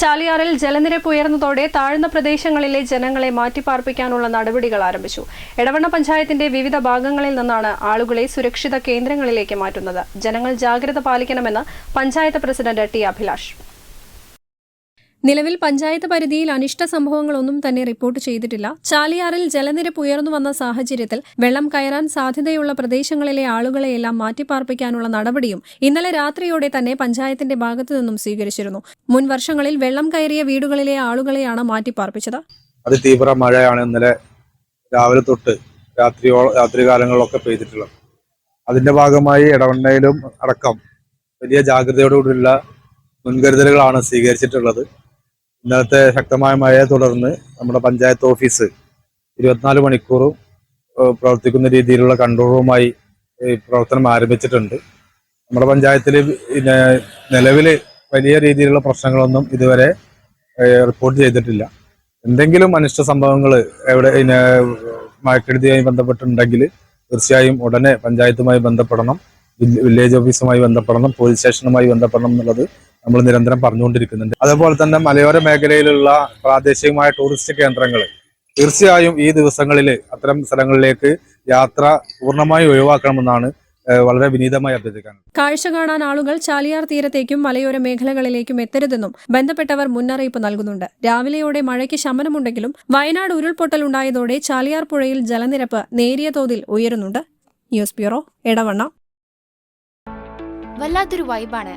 ചാലിയാറിൽ ജലനിരപ്പ് ഉയർന്നതോടെ താഴ്ന്ന പ്രദേശങ്ങളിലെ ജനങ്ങളെ മാറ്റിപ്പാർപ്പിക്കാനുള്ള നടപടികൾ ആരംഭിച്ചു. എടവണ്ണ പഞ്ചായത്തിന്റെ വിവിധ ഭാഗങ്ങളിൽ നിന്നാണ് ആളുകളെ സുരക്ഷിത കേന്ദ്രങ്ങളിലേക്ക് മാറ്റുന്നത്. ജനങ്ങൾ ജാഗ്രത പാലിക്കണമെന്ന് പഞ്ചായത്ത് പ്രസിഡന്റ് ടി അഭിലാഷ്. നിലവിൽ പഞ്ചായത്ത് പരിധിയിൽ അനിഷ്ട സംഭവങ്ങളൊന്നും തന്നെ റിപ്പോർട്ട് ചെയ്തിട്ടില്ല. ചാലിയാറിൽ ജലനിരപ്പ് ഉയർന്നു വന്ന സാഹചര്യത്തിൽ വെള്ളം കയറാൻ സാധ്യതയുള്ള പ്രദേശങ്ങളിലെ ആളുകളെയെല്ലാം മാറ്റിപ്പാർപ്പിക്കാനുള്ള നടപടിയും ഇന്നലെ രാത്രിയോടെ തന്നെ പഞ്ചായത്തിന്റെ ഭാഗത്തു നിന്നും സ്വീകരിച്ചിരുന്നു. മുൻ വർഷങ്ങളിൽ വെള്ളം കയറിയ വീടുകളിലെ ആളുകളെയാണ് മാറ്റിപ്പാർപ്പിച്ചത്. അതിതീവ്ര മഴയാണ് ഇന്നലെ രാവിലെ തൊട്ട് രാത്രി രാത്രിയോ കാലങ്ങളിലൊക്കെ പെയ്തിട്ടുള്ളത്. അതിന്റെ ഭാഗമായി ഇടവണ്ണയിലും അടക്കം വലിയ ജാഗ്രതയോടുകൂടിയുള്ള മുൻകരുതലുകളാണ് സ്വീകരിച്ചിട്ടുള്ളത്. ഇന്നലത്തെ ശക്തമായ മഴയെ തുടർന്ന് നമ്മുടെ പഞ്ചായത്ത് ഓഫീസ് ഇരുപത്തിനാല് മണിക്കൂറും പ്രവർത്തിക്കുന്ന രീതിയിലുള്ള കൺട്രോൾ റൂമായി പ്രവർത്തനം ആരംഭിച്ചിട്ടുണ്ട്. നമ്മുടെ പഞ്ചായത്തിൽ പിന്നെ നിലവിൽ വലിയ രീതിയിലുള്ള പ്രശ്നങ്ങളൊന്നും ഇതുവരെ റിപ്പോർട്ട് ചെയ്തിട്ടില്ല. എന്തെങ്കിലും അനിഷ്ട സംഭവങ്ങൾ എവിടെ മഴക്കെടുതിയുമായി ബന്ധപ്പെട്ടുണ്ടെങ്കിൽ തീർച്ചയായും ഉടനെ പഞ്ചായത്തുമായി ബന്ധപ്പെടണം വില്ലേജ് ഓഫീസുമായി ബന്ധപ്പെടണം പോലീസ് സ്റ്റേഷനുമായി ബന്ധപ്പെടണം എന്നുള്ളത് നമ്മൾ നിരന്തരം പറഞ്ഞുകൊണ്ടിരിക്കുന്നുണ്ട്. അതുപോലെ തന്നെ മലയോര മേഖലയിലുള്ള പ്രാദേശികമായ ടൂറിസ്റ്റ് കേന്ദ്രങ്ങൾ തീർച്ചയായും ഈ ദിവസങ്ങളിൽ അത്തരം സ്ഥലങ്ങളിലേക്ക് യാത്ര പൂർണമായി ഒഴിവാക്കണമെന്നാണ് വളരെ വിനീതമായി അഭ്യർത്ഥിക്കാനുള്ളത്. കാഴ്ച കാണാൻ ആളുകൾ ചാലിയാർ തീരത്തേക്കും മലയോര മേഖലകളിലേക്കും എത്തരുതെന്നും ബന്ധപ്പെട്ടവർ മുന്നറിയിപ്പ് നൽകുന്നുണ്ട്. രാവിലെയോടെ മഴയ്ക്ക് ശമനമുണ്ടെങ്കിലും വയനാട് ഉരുൾപൊട്ടൽ ഉണ്ടായതോടെ ചാലിയാർ പുഴയിൽ ജലനിരപ്പ് നേരിയ തോതിൽ ഉയരുന്നുണ്ട്. News bureau Edavanna. വല്ലാത്തൊരു വൈബാണ്